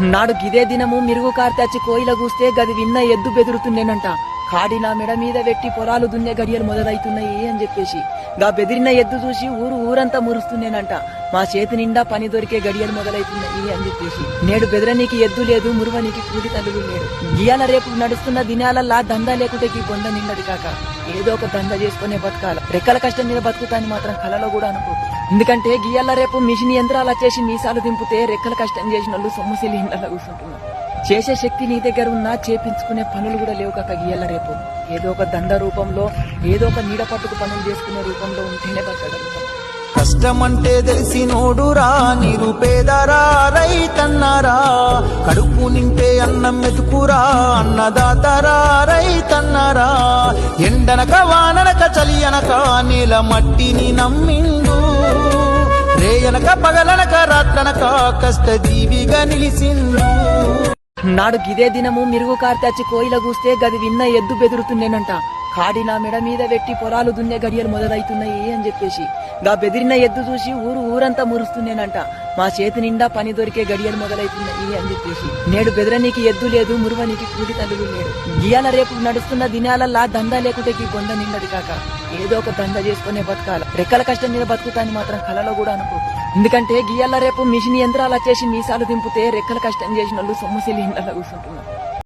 నాడు గిదే దినము మిరుగు కార్తెచ్చి కోయిల కూస్తే గది విన్న ఎద్దు బెదురుతుండేనంట. కాడి నా మెడ మీద పెట్టి పొలాలు దున్నే గడియలు మొదలైతున్నాయి అని చెప్పేసి. గా బెదిరిన ఎద్దు చూసి ఊరు ఊరంతా మురుస్తుండేనంట. మా చేతి నిండా పని దొరికే గడియలు మొదలైతున్నాయి అని చెప్పేసి. నేడు బెదరనీకి ఎద్దు లేదు మురువనికి కూడి తల్లులు లేడు గియాల రేపు నడుస్తున్న దినాలల్లా దందా లేకుంటే ఈ బొంద నిన్నది కాక ఏదో ఒక దంద చేసుకునే బతకాల. రెక్కల కష్టం మీద బతుకుతాని మాత్రం కలలో కూడా అనుకో ఎందుకంటే గియాల రేపు మిషన్ యంత్రాలు వచ్చేసి మీసాలు దింపితే రెక్కల కష్టం చేసిన వాళ్ళు సొమ్ము సిలి కూర్చుంటున్నారు. చేసే శక్తి నీ దగ్గర ఉన్నా చేపించుకునే పనులు కూడా లేవు కాక గియాల రేపు. ఏదో ఒక దంద రూపంలో ఏదో ఒక నీడ పట్టుకు పనులు చేసుకునే రూపంలో ఉంటేనే బతకగలుగుతాం. కష్టమంటే తెలిసినోడురా నిరుపేదరా రైతన్నరా. కడుపు నింపే అన్నం మెతుకురా అన్నదాతరా రైతన్నరా. ఎండనక వాననక చలి అనక నేల మట్టిని నమ్మిండు. రేయనక పగలనక రాత్రనక కష్టజీవిగా నిలిసిండు. నాడు గిదే దినము మిరుగు కార్తెచ్చి కోయిల గూస్తే గది విన్న ఎద్దు బెదురుతుండేనంట. కాడి నా మెడ మీద పెట్టి పొలాలు దున్నే గడియలు మొదలైతున్నాయి అని చెప్పేసి. గా బెదిరిన ఎద్దు చూసి ఊరు ఊరంతా మురుస్తుండేనంట. మా చేతి నిండా పని దొరికే గడియలు మొదలైతున్నాయి అని చెప్పేసి. నేడు బెదిరనీకి ఎద్దు లేదు మురువనికి కూలి తల్లులు లేడు గియాల రేపు నడుస్తున్న దినాలల్లా దందా లేకుంటే ఈ బొంద నిన్నది కాక. ఏదో ఒక దంద చేసుకునే బతకాల. రెక్కల కష్టం మీద బతుకుతాని మాత్రం కలలో కూడా అనుకో ఎందుకంటే గియాల రేపు మిషన్ యంత్రాలు వచ్చేసి మీసాలు దింపితే రెక్కల కష్టం చేసిన వాళ్ళు సొమ్ము సిలి ఇండ్లలో కూర్చుంటున్నారు.